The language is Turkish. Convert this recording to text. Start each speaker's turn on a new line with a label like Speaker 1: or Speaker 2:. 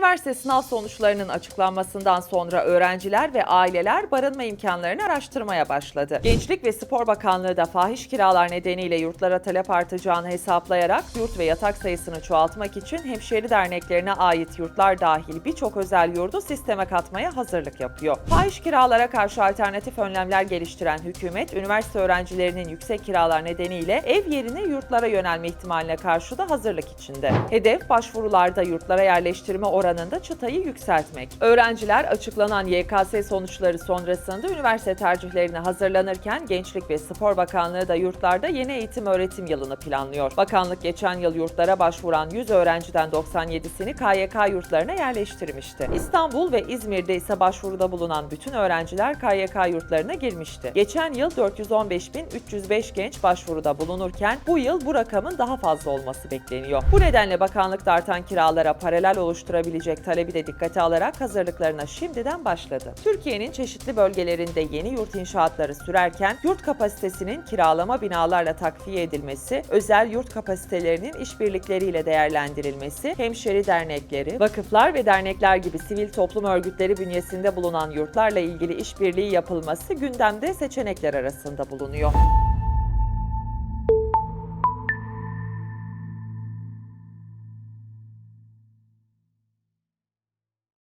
Speaker 1: Üniversite sınav sonuçlarının açıklanmasından sonra öğrenciler ve aileler barınma imkanlarını araştırmaya başladı. Gençlik ve Spor Bakanlığı da fahiş kiralar nedeniyle yurtlara talep artacağını hesaplayarak yurt ve yatak sayısını çoğaltmak için hemşeri derneklerine ait yurtlar dahil birçok özel yurdu sisteme katmaya hazırlık yapıyor. Fahiş kiralara karşı alternatif önlemler geliştiren hükümet, üniversite öğrencilerinin yüksek kiralar nedeniyle ev yerine yurtlara yönelme ihtimaline karşı da hazırlık içinde. Hedef başvurularda yurtlara yerleştirme oranında çıtayı yükseltmek. Öğrenciler açıklanan YKS sonuçları sonrasında üniversite tercihlerine hazırlanırken Gençlik ve Spor Bakanlığı da yurtlarda yeni eğitim öğretim yılını planlıyor. Bakanlık geçen yıl yurtlara başvuran 100 öğrenciden 97'sini KYK yurtlarına yerleştirmişti. İstanbul ve İzmir'de ise başvuruda bulunan bütün öğrenciler KYK yurtlarına girmişti. Geçen yıl 415.305 genç başvuruda bulunurken bu yıl bu rakamın daha fazla olması bekleniyor. Bu nedenle bakanlık da artan kiralara paralel oluşturabilecek talebi de dikkate alarak hazırlıklarına şimdiden başladı. Türkiye'nin çeşitli bölgelerinde yeni yurt inşaatları sürerken yurt kapasitesinin kiralama binalarla takviye edilmesi, özel yurt kapasitelerinin işbirlikleriyle değerlendirilmesi, hemşeri dernekleri, vakıflar ve dernekler gibi sivil toplum örgütleri bünyesinde bulunan yurtlarla ilgili işbirliği yapılması gündemde seçenekler arasında bulunuyor.